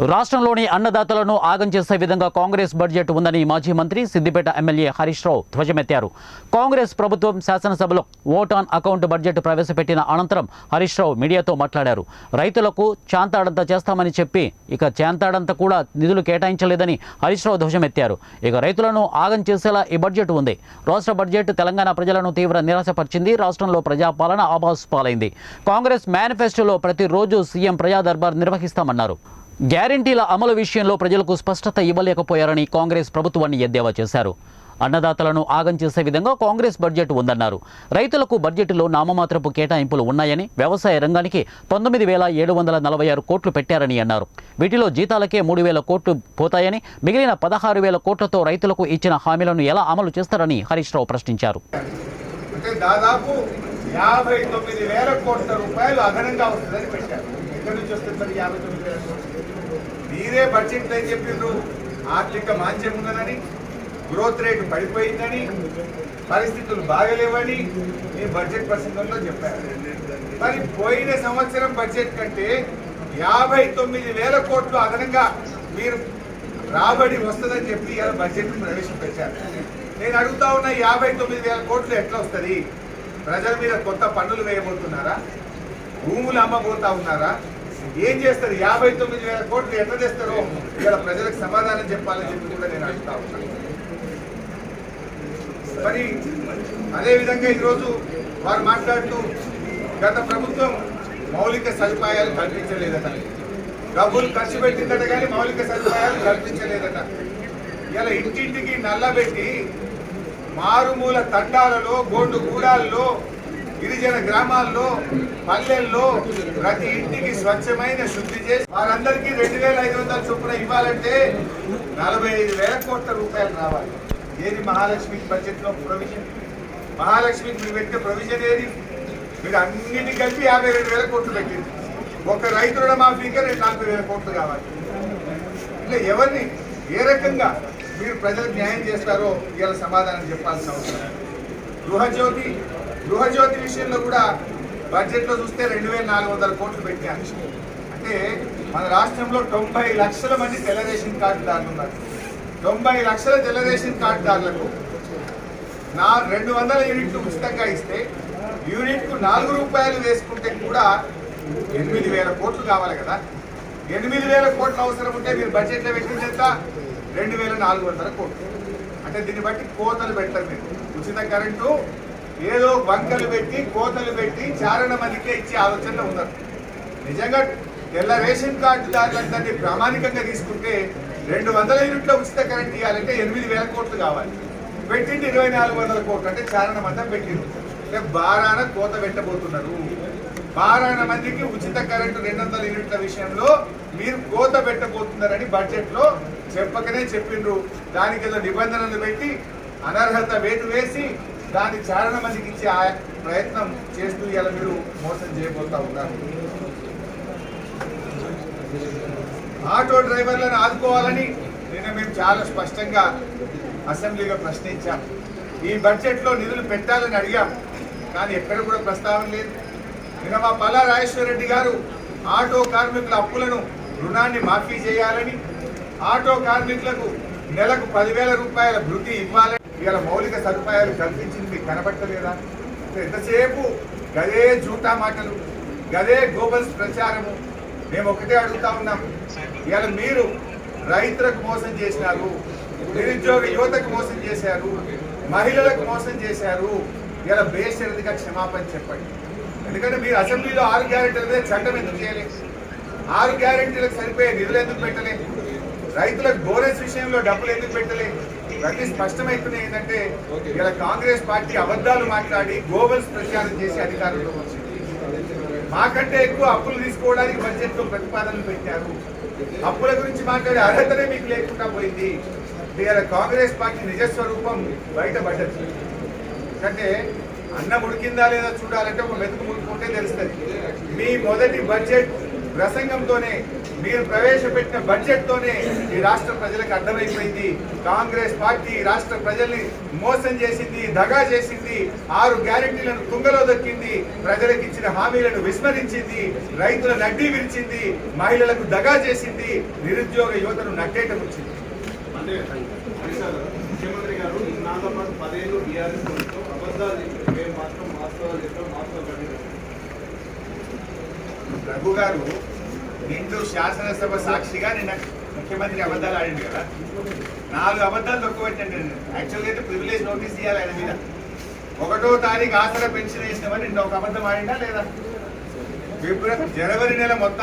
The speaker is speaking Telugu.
రాష్ట్రంలోని అన్నదాతలను ఆగం చేసే విధంగా కాంగ్రెస్ బడ్జెట్ ఉందని మాజీ మంత్రి సిద్దిపేట ఎమ్మెల్యే హరీష్ రావు ధ్వజమెత్తారు. కాంగ్రెస్ ప్రభుత్వం శాసనసభలో ఓట్ ఆన్ అకౌంట్ బడ్జెట్ ప్రవేశపెట్టిన అనంతరం హరీష్ రావు మీడియాతో మాట్లాడారు. రైతులకు చాంతాడంత చేస్తామని చెప్పి ఇక చాంతాడంత కూడా నిధులు కేటాయించలేదని హరీష్ రావు ధ్వజమెత్తారు. ఇక రైతులను ఆగం చేసేలా ఈ బడ్జెట్ ఉంది. రాష్ట్ర బడ్జెట్ తెలంగాణ ప్రజలను తీవ్ర నిరాశపరిచింది. రాష్ట్రంలో ప్రజాపాలన ఆభాస్ పాలైంది కాంగ్రెస్ మేనిఫెస్టోలో ప్రతిరోజు సీఎం ప్రజా దర్బార్ నిర్వహిస్తామన్నారు. గ్యారంటీల అమలు విషయంలో ప్రజలకు స్పష్టత ఇవ్వలేకపోయారని కాంగ్రెస్ ప్రభుత్వాన్ని ఎద్దేవా చేశారు. అన్నదాతలను ఆగం చేసే విధంగా కాంగ్రెస్ బడ్జెట్ ఉందన్నారు. రైతులకు బడ్జెట్లో నామమాత్రపు కేటాయింపులు ఉన్నాయని వ్యవసాయ రంగానికి పంతొమ్మిది వేల ఏడు వందల నలభై ఆరు కోట్లు పెట్టారని అన్నారు. వీటిలో జీతాలకే మూడు వేల కోట్లు పోతాయని మిగిలిన పదహారు వేల కోట్లతో రైతులకు ఇచ్చిన హామీలను ఎలా అమలు చేస్తారని హరీష్ రావు ప్రశ్నించారు. దాదాపు యాభై తొమ్మిది వేల కోట్ల రూపాయలు అదనంగా వస్తుందని పెట్టారు. ఎక్కడి నుంచి వస్తుంది మరి యాభై తొమ్మిది వేల మీరే బడ్జెట్ అని చెప్పిండ్రు. ఆర్థిక మాంద్యం ఉందనని గ్రోత్ రేట్ పడిపోయిందని పరిస్థితులు బాగలేవని మీ బడ్జెట్ ప్రసంగంలో చెప్పారు. మరి పోయిన సంవత్సరం బడ్జెట్ కంటే యాభై తొమ్మిది వేల కోట్లు అదనంగా మీరు రాబడి వస్తుందని చెప్పి ఇలా బడ్జెట్ ప్రవేశపెట్టారు. నేను అడుగుతా ఉన్న యాభై తొమ్మిది వేల కోట్లు ఎట్లా వస్తుంది? ప్రజల మీద కొత్త పన్నులు వేయబోతున్నారా? భూములు అమ్మబోతా ఉన్నారా? ఏం చేస్తారు? యాభై తొమ్మిది వేల కోట్లు ఎట్లా తెస్తారో ఇక్కడ ప్రజలకు సమాధానం చెప్పాలని చెప్పి కూడా నేను అడుగుతా ఉన్నాను మరి అదేవిధంగా ఈరోజు వారు మాట్లాడుతూ గత ప్రభుత్వం మౌలిక సదుపాయాలు కల్పించలేదట. డబ్బులు ఖర్చు పెట్టిందట కానీ మౌలిక సదుపాయాలు కల్పించలేదట. ఇలా ఇంటింటికి నల్లబెట్టి మారుమూల తండాలలో గోండు గూడాల్లో గిరిజన గ్రామాల్లో పల్లెల్లో ప్రతి ఇంటికి స్వచ్ఛమైన శుద్ధి చేసి వారందరికీ రెండు వేల ఐదు వందల చొప్పున ఇవ్వాలంటే నలభై ఐదు వేల కోట్ల రూపాయలు రావాలి. ఏది మహాలక్ష్మి బడ్జెట్లో ప్రొవిజన్ మహాలక్ష్మికి మీరు పెట్టిన ప్రొవిజన్ ఏది? మీరు అన్నిటి కలిపి యాభై రెండు వేల కోట్లు పెట్టింది. ఒక రైతు రుణమాఫీకే రెండు నలభై వేల కోట్లు కావాలి. ఇట్లా ఎవరిని ఏ రకంగా మీరు ప్రజలకు న్యాయం చేస్తారో ఇవాళ సమాధానం చెప్పాల్సిన అవసరం. గృహజ్యోతి గృహజ్యోతి విషయంలో కూడా బడ్జెట్లో చూస్తే రెండు వేల నాలుగు వందల కోట్లు పెట్టారు. అంటే మన రాష్ట్రంలో తొంభై లక్షల మంది తెల్ల రేషన్ కార్డుదారులు ఉన్నారు. తొంభై లక్షల తెల్ల రేషన్ కార్డుదారులకు నా రెండు వందల యూనిట్లు ఉచితంగా ఇస్తే యూనిట్కు నాలుగు రూపాయలు వేసుకుంటే కూడా ఎనిమిది వేల కోట్లు కావాలి కదా. ఎనిమిది వేల కోట్లు అవసరం ఉంటే మీరు బడ్జెట్లో పెట్టింది ఎంత రెండు వేల నాలుగు వందల కోట్లు. అంటే దీన్ని బట్టి కోతలు పెట్టండి మీరు. ఉచిత కరెంటు ఏదో వంకలు పెట్టి కోతలు పెట్టి చారణ మందికే ఇచ్చే ఆలోచనలో ఉన్నారు. నిజంగా తెల్ల రేషన్ కార్డు దారులందరినీ ప్రామాణికంగా తీసుకుంటే రెండు వందల యూనిట్ల ఉచిత కరెంట్ ఇవ్వాలంటే ఎనిమిది వేల కోట్లు కావాలి. పెట్టింది ఇరవై నాలుగు వందల కోట్లు అంటే చారణ మందం పెట్టింది అంటే బారాన కోత పెట్టబోతున్నారు. బారాన మందికి ఉచిత కరెంటు రెండు వందల యూనిట్ల విషయంలో మీరు కోత పెట్టబోతున్నారని బడ్జెట్లో చెప్పకనే చెప్పిండ్రు దానికి నిబంధనలు పెట్టి అనర్హత వేటు వేసి దాని చారణ మందికి ఇచ్చే ఆ ప్రయత్నం చేస్తూ ఇలా మీరు మోసం చేయబోతా ఉన్నారు. ఆటో డ్రైవర్లను ఆదుకోవాలని నిన్న మేము చాలా స్పష్టంగా అసెంబ్లీలో ప్రశ్నించాం. ఈ బడ్జెట్లో నిధులు పెట్టాలని అడిగాం. కానీ ఎక్కడ కూడా ప్రస్తావన లేదు. నిన్న మా పల్లా రెడ్డి గారు ఆటో కార్మికుల అప్పులను రుణాన్ని మాఫీ చేయాలని ఆటో కార్మికులకు నెలకు పదివేల రూపాయల భృతి ఇవ్వాలని ఇవాళ మౌలిక సదుపాయాలు కల్పించింది కనబట్టలేదా ఎంతసేపు గదే జూటా మాటలు గదే గోబల్స్ ప్రచారము మేము ఒకటే అడుగుతా ఉన్నాం. ఇవాళ మీరు రైతులకు మోసం చేసినారు నిరుద్యోగ యువతకు మోసం చేశారు మహిళలకు మోసం చేశారు. ఇలా బేషరదిగా క్షమాపణ చెప్పండి. ఎందుకంటే మీరు అసెంబ్లీలో ఆరు గ్యారెంటీల మీద చట్టం ఎందుకు చేయలేదు? ఆరు గ్యారెంటీలకు సరిపోయే నిధులు ఎందుకు పెట్టలే? రైతులకు బోనస్ విషయంలో డబ్బులు ఎందుకు పెట్టలే? ప్రతి స్పష్టమవుతున్నాయి ఏంటంటే ఇలా కాంగ్రెస్ పార్టీ అబద్ధాలు మాట్లాడి గోబల్స్ ప్రచారం చేసి అధికారంలో వచ్చింది. మాకంటే ఎక్కువ అప్పులు తీసుకోవడానికి బడ్జెట్లో ప్రతిపాదనలు పెట్టారు. అప్పుల గురించి మాట్లాడే అర్హతనే మీకు లేకుండా పోయింది. ఇలా కాంగ్రెస్ పార్టీ నిజస్వరూపం బయటపడ్డది. అంటే అన్నం ఉడికిందా లేదా చూడాలంటే ఒక మెతుకు ముడుకుంటే తెలుస్తుంది. మీ మొదటి బడ్జెట్ ప్రసంగంతోనే మీరు ప్రవేశపెట్టిన బడ్జెట్ తోనే ఈ రాష్ట్ర ప్రజలకు అర్థమైపోయింది. కాంగ్రెస్ పార్టీ రాష్ట్ర ప్రజల్ని మోసం చేసింది దగా చేసింది ఆరు గ్యారెంటీలను తుంగలో దొక్కింది ప్రజలకు ఇచ్చిన హామీలను విస్మరించింది రైతుల నడ్డీ విరిచింది మహిళలకు దగా చేసింది నిరుద్యోగ యువతను నట్టేట గారు, ముఖ్యమంత్రి గారు నాతో పాటు పదేళ్ళు బీఆర్ఎస్ ప్రభుత్వం అబద్ధాలు చెప్పారు మేము మాత్రం వాస్తవాలు చెప్పాం వాస్తవాలు కట్టినాం రఘు గారు హిందూ శాసనసభ సాక్షిగా నిన్న ముఖ్యమంత్రి అబద్ధాలు ఆడింది కదా. నాలుగు అబద్ధాలు తొక్కుపెట్టండి యాక్చువల్గా అయితే ప్రివిలేజ్ నోటీస్ ఇవ్వాలి ఆయన మీద. ఒకటో తారీఖు ఆసరా పెన్షన్ వేసినామని నిన్న ఒక అబద్ధం ఆడిందా లేదా? ఫిబ్రవరి జనవరి నెల మొత్తం